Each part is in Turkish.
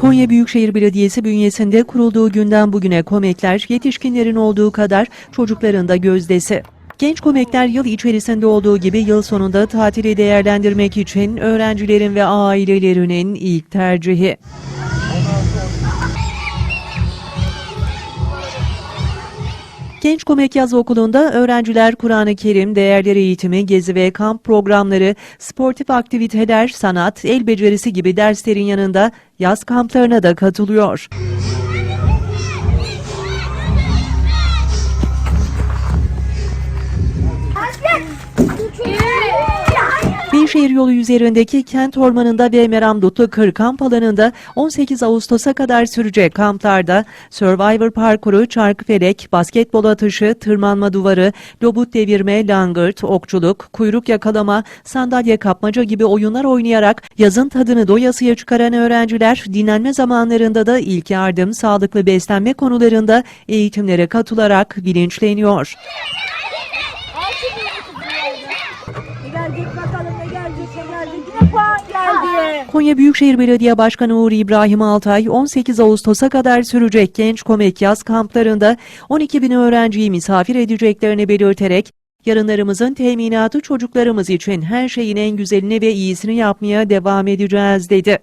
Konya Büyükşehir Belediyesi bünyesinde kurulduğu günden bugüne komekler yetişkinlerin olduğu kadar çocukların da gözdesi. Genç komekler yıl içerisinde olduğu gibi yıl sonunda tatili değerlendirmek için öğrencilerin ve ailelerinin ilk tercihi. Genç Komek Yaz Okulu'nda öğrenciler Kur'an-ı Kerim, değerler eğitimi, gezi ve kamp programları, sportif aktiviteler, sanat, el becerisi gibi derslerin yanında yaz kamplarına da katılıyor. Beyşehir yolu üzerindeki kent ormanında ve Meramdutlu Kır kamp alanında 18 Ağustos'a kadar sürecek kamplarda Survivor parkuru, çarkıfelek, basketbol atışı, tırmanma duvarı, lobut devirme, langırt, okçuluk, kuyruk yakalama, sandalye kapmaca gibi oyunlar oynayarak yazın tadını doyasıya çıkaran öğrenciler dinlenme zamanlarında da ilk yardım, sağlıklı beslenme konularında eğitimlere katılarak bilinçleniyor. Konya Büyükşehir Belediye Başkanı Uğur İbrahim Altay 18 Ağustos'a kadar sürecek genç komik yaz kamplarında 12 bin öğrenciyi misafir edeceklerini belirterek yarınlarımızın teminatı çocuklarımız için her şeyin en güzelini ve iyisini yapmaya devam edeceğiz dedi.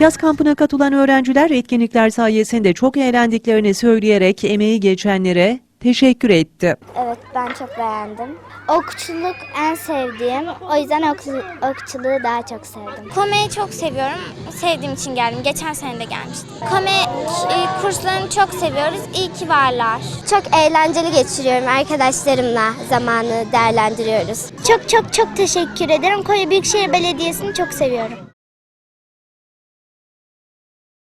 Yaz kampına katılan öğrenciler etkinlikler sayesinde çok eğlendiklerini söyleyerek emeği geçenlere teşekkür etti. Evet ben çok beğendim. Okçuluk en sevdiğim. O yüzden okçu- okçuluğu daha çok sevdim. Kome'yi çok seviyorum. Sevdiğim için geldim. Geçen sene de gelmiştim. Kome e, kurslarını çok seviyoruz. İyi ki varlar. Çok eğlenceli geçiriyorum arkadaşlarımla zamanı değerlendiriyoruz. Çok çok çok teşekkür ederim. Konya Büyükşehir Belediyesi'ni çok seviyorum.